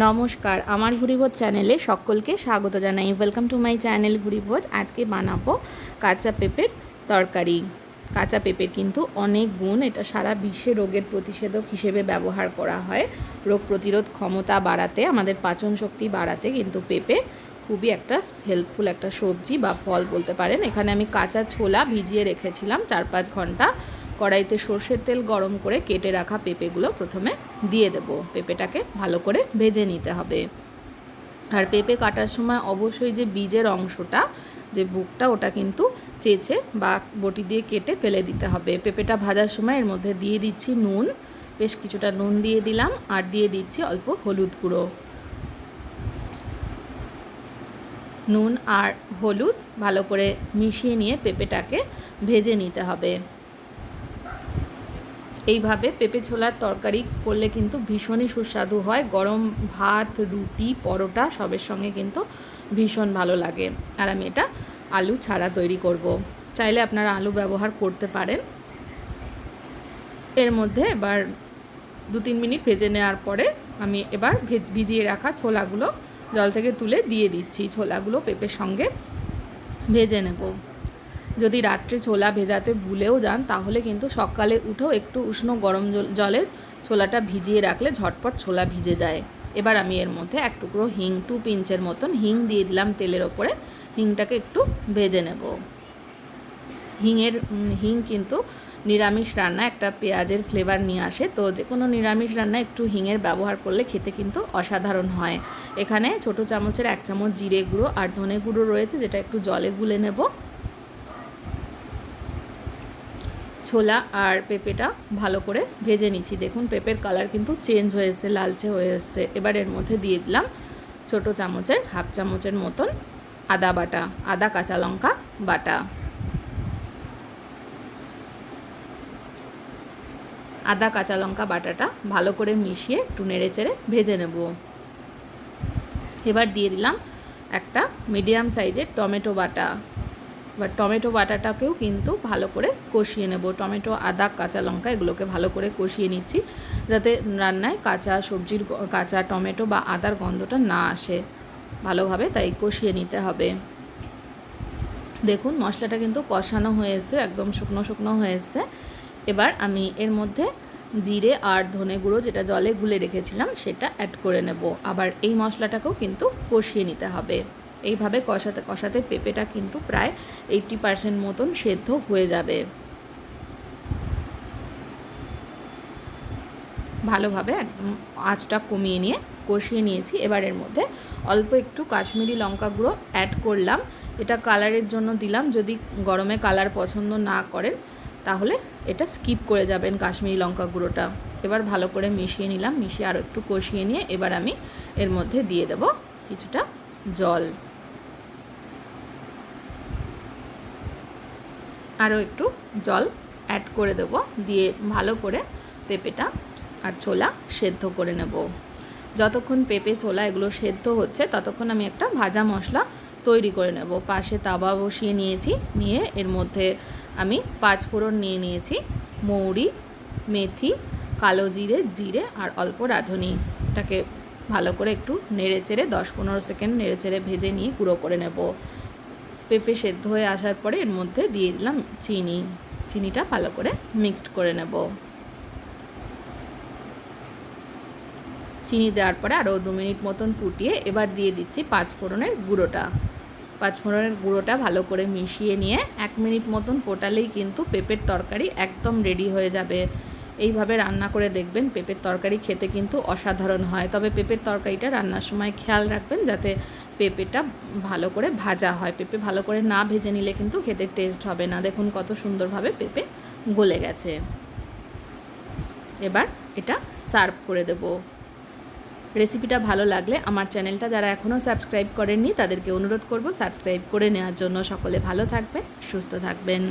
নমস্কার, আমার ঘুরিভোজ চ্যানেলে সকলকে স্বাগত জানাই। ওয়েলকাম টু মাই চ্যানেল ঘুরিভোজ আজকে বানাবো কাঁচা পেঁপের তরকারি। কাঁচা পেঁপের কিন্তু অনেক গুণ, এটা সারা বিশ্বে রোগের প্রতিষেধক হিসেবে ব্যবহার করা হয়। রোগ প্রতিরোধ ক্ষমতা বাড়াতে, আমাদের পাচন শক্তি বাড়াতে কিন্তু পেঁপে খুবই একটা হেল্পফুল একটা সবজি বা ফল বলতে পারেন। এখানে আমি কাঁচা ছোলা ভিজিয়ে রেখেছিলাম চার পাঁচ ঘণ্টা। কড়াইতে সর্ষের তেল গরম করে কেটে রাখা পেঁপেগুলো প্রথমে দিয়ে দেব। পেঁপেটাকে ভালো করে ভেজে নিতে হবে। আর পেঁপে কাটার সময় অবশ্যই যে বীজের অংশটা, যে বুকটা, ওটা কিন্তু চেঁচে বা বটি দিয়ে কেটে ফেলে দিতে হবে। পেঁপেটা ভাজার সময় এর মধ্যে দিয়ে দিচ্ছি নুন। বেশ কিছুটা নুন দিয়ে দিলাম আর দিয়ে দিচ্ছি অল্প হলুদ গুঁড়ো। নুন আর হলুদ ভালো করে মিশিয়ে নিয়ে পেঁপেটাকে ভেজে নিতে হবে। এইভাবে পেঁপে ছোলার তরকারি করলে কিন্তু ভীষণই সুস্বাদু হয়। গরম ভাত, রুটি, পরোটা সবের সঙ্গে কিন্তু ভীষণ ভালো লাগে। আর আমি এটা আলু ছাড়া তৈরি করব। চাইলে আপনারা আলু ব্যবহার করতে পারেন। এর মধ্যে এবার দু তিন মিনিট ভেজে নেওয়ার পরে আমি এবার ভিজিয়ে রাখা ছোলাগুলো জল থেকে তুলে দিয়ে দিচ্ছি। ছোলাগুলো পেঁপের সঙ্গে ভেজে নেব। যদি রাত্রে ছোলা ভেজাতে ভুলেও যান, তাহলে কিন্তু সকালে উঠেও একটু উষ্ণ গরম জলে ছোলাটা ভিজিয়ে রাখলে ঝটপট ছোলা ভিজে যায়। এবার আমি এর মধ্যে এক টুকরো হিং, টু পিঞ্চের মতন হিং দিয়ে দিলাম তেলের ওপরে। হিংটাকে একটু ভেজে নেব। হিংয়ের হিং কিন্তু নিরামিষ রান্না একটা পেঁয়াজের ফ্লেভার নিয়ে আসে। তো যে কোনো নিরামিষ রান্না একটু হিঙের ব্যবহার করলে খেতে কিন্তু অসাধারণ হয়। এখানে ছোট চামচের এক চামচ জিরে গুঁড়ো আর ধনে গুঁড়ো রয়েছে, যেটা একটু জলে গুলে নেব। ছোলা আর পেঁপেটা ভালো করে ভেজে নিচ্ছি। দেখুন, পেঁপের কালার কিন্তু চেঞ্জ হয়ে এসছে, লালচে হয়ে এসছে। এবার এর মধ্যে দিয়ে দিলাম ছোট চামচের হাফ চামচের মতন আদা বাটা, আদা কাঁচা লঙ্কা বাটা। আদা কাঁচা লঙ্কা বাটাটা ভালো করে মিশিয়ে একটু নেড়ে চেড়ে ভেজে নেব। এবার দিয়ে দিলাম একটা মিডিয়াম সাইজের টমেটো বাটা। এবার টমেটো বাটাটাকেও কিন্তু ভালো করে কষিয়ে নেব। টমেটো, আদা, কাঁচা লঙ্কা এগুলোকে ভালো করে কষিয়ে নিচ্ছি যাতে রান্নায় কাঁচা সবজির কাঁচা টমেটো বা আদার গন্ধটা না আসে। ভালোভাবে তাই কষিয়ে নিতে হবে। দেখুন মশলাটা কিন্তু কষানো হয়ে এসছে, একদম শুকনো শুকনো হয়ে এসছে। এবার আমি এর মধ্যে জিরে আর ধনে গুঁড়ো যেটা জলে গুলে রেখেছিলাম সেটা অ্যাড করে নেব। আবার এই মশলাটাকেও কিন্তু কষিয়ে নিতে হবে। এইভাবে কষাতে কষাতে পেঁপেটা কিন্তু প্রায় এইটটি পারসেন্ট মতন সেদ্ধ হয়ে যাবে। ভালোভাবে একদম আঁচটা কমিয়ে নিয়ে কষিয়ে নিয়েছি। এবার এর মধ্যে অল্প একটু কাশ্মীরি লঙ্কা গুঁড়ো অ্যাড করলাম। এটা কালারের জন্য দিলাম। যদি গরমে কালার পছন্দ না করেন, তাহলে এটা স্কিপ করে যাবেন কাশ্মীরি লঙ্কা গুঁড়োটা। এবার ভালো করে মিশিয়ে নিলাম। মিশিয়ে আরও একটু কষিয়ে নিয়ে এবার আমি এর মধ্যে দিয়ে দেব কিছুটা জল। আরও একটু জল অ্যাড করে দেব। দিয়ে ভালো করে পেঁপেটা আর ছোলা সেদ্ধ করে নেব। যতক্ষণ পেঁপে, ছোলা এগুলো সেদ্ধ হচ্ছে, ততক্ষণ আমি একটা ভাজা মশলা তৈরি করে নেব। পাশে তাওয়া বসিয়ে নিয়েছি। নিয়ে এর মধ্যে আমি পাঁচ ফোড়ন নিয়ে নিয়েছি, মৌরি, মেথি, কালো জিরে জিরে আর অল্প রাঁধুনি। এটাকে ভালো করে একটু নেড়ে চেড়ে দশ পনেরো সেকেন্ড নেড়ে চেড়ে ভেজে নিয়ে গুঁড়ো করে নেব। পেঁপে সেদ্ধ হয়ে আসার পরে এর মধ্যে দিয়ে দিলাম চিনি। চিনিটা ভালো করে মিক্সড করে নেব। চিনি দেওয়ার পরে আরও দু মিনিট মতন ফুটিয়ে এবার দিয়ে দিচ্ছি পাঁচ ফোড়নের গুঁড়োটা। পাঁচ ফোড়নের গুঁড়োটা ভালো করে মিশিয়ে নিয়ে এক মিনিট মতন ফোটালেই কিন্তু পেঁপের তরকারি একদম রেডি হয়ে যাবে। এইভাবে রান্না করে দেখবেন পেঁপের তরকারি খেতে কিন্তু অসাধারণ হয়। তবে পেঁপের তরকারিটা রান্নার সময় খেয়াল রাখবেন যাতে পেঁপেটা ভালো করে ভাজা হয়। পেঁপে ভালো করে না ভেজে নিলে কিন্তু খেতে টেস্ট হবে না। দেখুন কত সুন্দরভাবে পেঁপে গলে গেছে। এবার এটা সার্ভ করে দেব। রেসিপিটা ভালো লাগলে আমার চ্যানেলটা যারা এখনও সাবস্ক্রাইব করেননি, তাদেরকে অনুরোধ করব সাবস্ক্রাইব করে নেওয়ার জন্য। সকলে ভালো থাকবেন, সুস্থ থাকবেন।